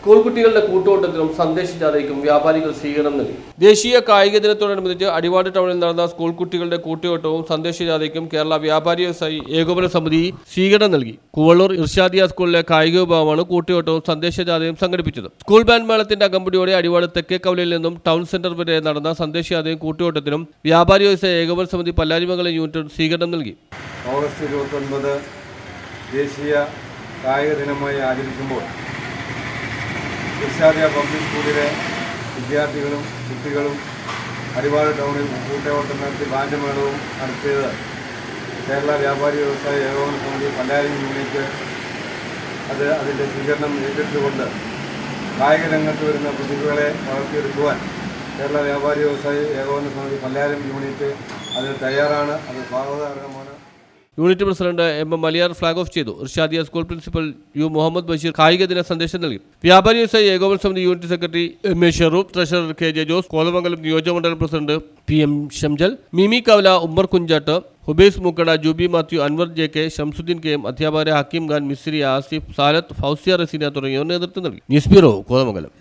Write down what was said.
School കുട്ടികളുടെ കൂട്ടുകൂട്ടത്തിനും സന്ദേശിച്ചറിയിക്കും വ്യാപാരികൾ സ്വീകരണം നൽകി. ദേശീയ കായിക ദിനത്തോടനുബന്ധിച്ച് അടിവാട് ടൗണിൽ നടന്ന സ്കൂൾ കുട്ടികളുടെ കൂട്ടുകൂട്ടവും സന്ദേശജാഥയ്ക്കും കേരള വ്യാപാരി വ്യവസായി ഏകോപന സമിതി സ്വീകരണം നൽകി. കൂവള്ളൂർ ഇർഷാദിയ സ്കൂളിലെ കായിക വിഭാഗമാണ് കൂട്ടുകൂട്ടവും സന്ദേശജാഥയും സംഘടിപ്പിച്ചത്. സ്കൂൾ ബാൻഡ് മേളത്തിന്റെ അകമ്പടിയോടെ അടിവാട് തെക്കേക്കവലയിൽ നിന്നും ടൗൺ സെന്റർ വരെ നടന്ന സന്ദേശജാഥയും കൂട്ടുകൂട്ടത്തിനും വ്യാപാരി വ്യവസായ ഏകോപന സമിതി പല്ലാരിമംഗലം യൂണിറ്റ് സ്വീകരണം നൽകി. ഓഗസ്റ്റ് ഇരുപത്തൊൻപത് ദേശീയ കായിക ദിനമായി ആചരിക്കുമ്പോൾ ഇർഷാദിയ പബ്ലിക് സ്കൂളിലെ വിദ്യാർത്ഥികളും കുട്ടികളും അരിവാട് ടൗണിൽ കൂട്ടയോട്ടം നടത്തി ബാൻഡ് മേളവും നടത്തിയത് കേരള വ്യാപാരി വ്യവസായ ഏകോപന സമിതി പല്ലാരി യൂണിറ്റ് അത് അതിന്റെ സ്വീകരണം ഏറ്റെടുത്തുകൊണ്ട് കായിക രംഗത്ത് വരുന്ന പ്രതിഭകളെ വളർത്തിയെടുക്കുവാൻ കേരള വ്യാപാരി വ്യവസായ ഏകോപന സമിതി പല്ലാരം യൂണിറ്റ് അതിന് തയ്യാറാണ്. അത് സ്വാഗതാർഹമാണ്. Unit president M M Maliyar flag off ചെയ്തു. Irshadiya school principal U Muhammad Basheer കായിക ദിന സന്ദേശം നൽകി. വ്യാപാരി വ്യവസായ ഏകോപന സമിതി unit secretary M A Sheroof treasurer K J Jose Kothamangalam നിയോജകമണ്ഡലം president P M Shamjal Mimi Kavala Ummer Kunjattu Hubais Mukkada Jubi Mathew Anwar J K Shamsuddin K M അധ്യാപകരെ ഹക്കീം ഖാൻ മിസ്രി ആസിഫ് സാലത്ത് ഫൗസിയ റസീന തുടങ്ങിയവർ നേതൃത്വം നൽകി. News bureau Kothamangalam.